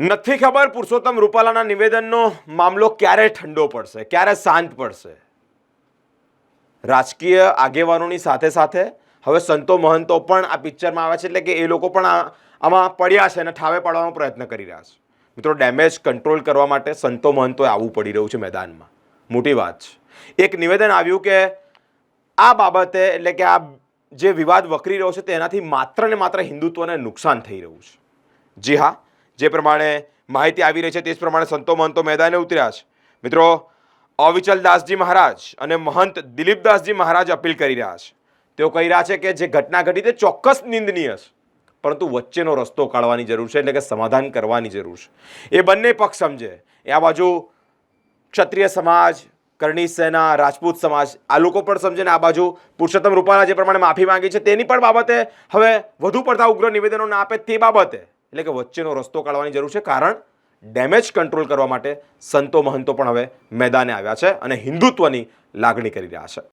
નથી ખબર, પુરુષોત્તમ રૂપાલાના નિવેદનનો મામલો ક્યારે ઠંડો પડશે, ક્યારે શાંત પડશે? રાજકીય આગેવાનોની સાથે સાથે હવે સંતો મહંતો પણ આ પિક્ચરમાં આવે છે, એટલે કે એ લોકો પણ આમાં પડ્યા છે અને ઠાવે પાડવાનો પ્રયત્ન કરી રહ્યા છે. મિત્રો, ડેમેજ કંટ્રોલ કરવા માટે સંતો મહંતોએ આવવું પડી રહ્યું છે મેદાનમાં. મોટી વાત છે. એક નિવેદન આવ્યું કે આ બાબતે, એટલે કે આ જે વિવાદ વકરી રહ્યો છે, તેનાથી માત્ર ને માત્ર હિન્દુત્વને નુકસાન થઈ રહ્યું છે. જી હા જે પ્રમાણે માહિતી આવી રહી છે તે જ પ્રમાણે સંતો મહંતો મેદાને ઉતર્યા છે. મિત્રો, અવિચલ દાસજી મહારાજ અને મહંત દિલીપદાસજી મહારાજ અપીલ કરી રહ્યા છે. તેઓ કહી રહ્યા છે કે જે ઘટના ઘટી તે ચોક્કસ નિંદનીય છે. પરંતુ વચ્ચેનો રસ્તો કાઢવાની જરૂર છે, એટલે કે સમાધાન કરવાની જરૂર છે. એ બંને પક્ષ સમજે. એ આ બાજુ ક્ષત્રિય સમાજ, કરણી સેના, રાજપૂત સમાજ, આ લોકો પણ સમજે ને આ બાજુ પુરુષોત્તમ રૂપાલા જે પ્રમાણે માફી માંગી છે તેની પણ બાબતે હવે વધુ પડતા ઉગ્ર નિવેદનો ના આપે તે બાબતે એટલે કે વચ્ચેનો રસ્તો કાઢવાની જરૂર છે. કારણ ડેમેજ કંટ્રોલ કરવા માટે સંતો મહંતો પણ હવે મેદાને આવ્યા છે અને હિન્દુત્વની લાગણી કરી રહ્યા છે.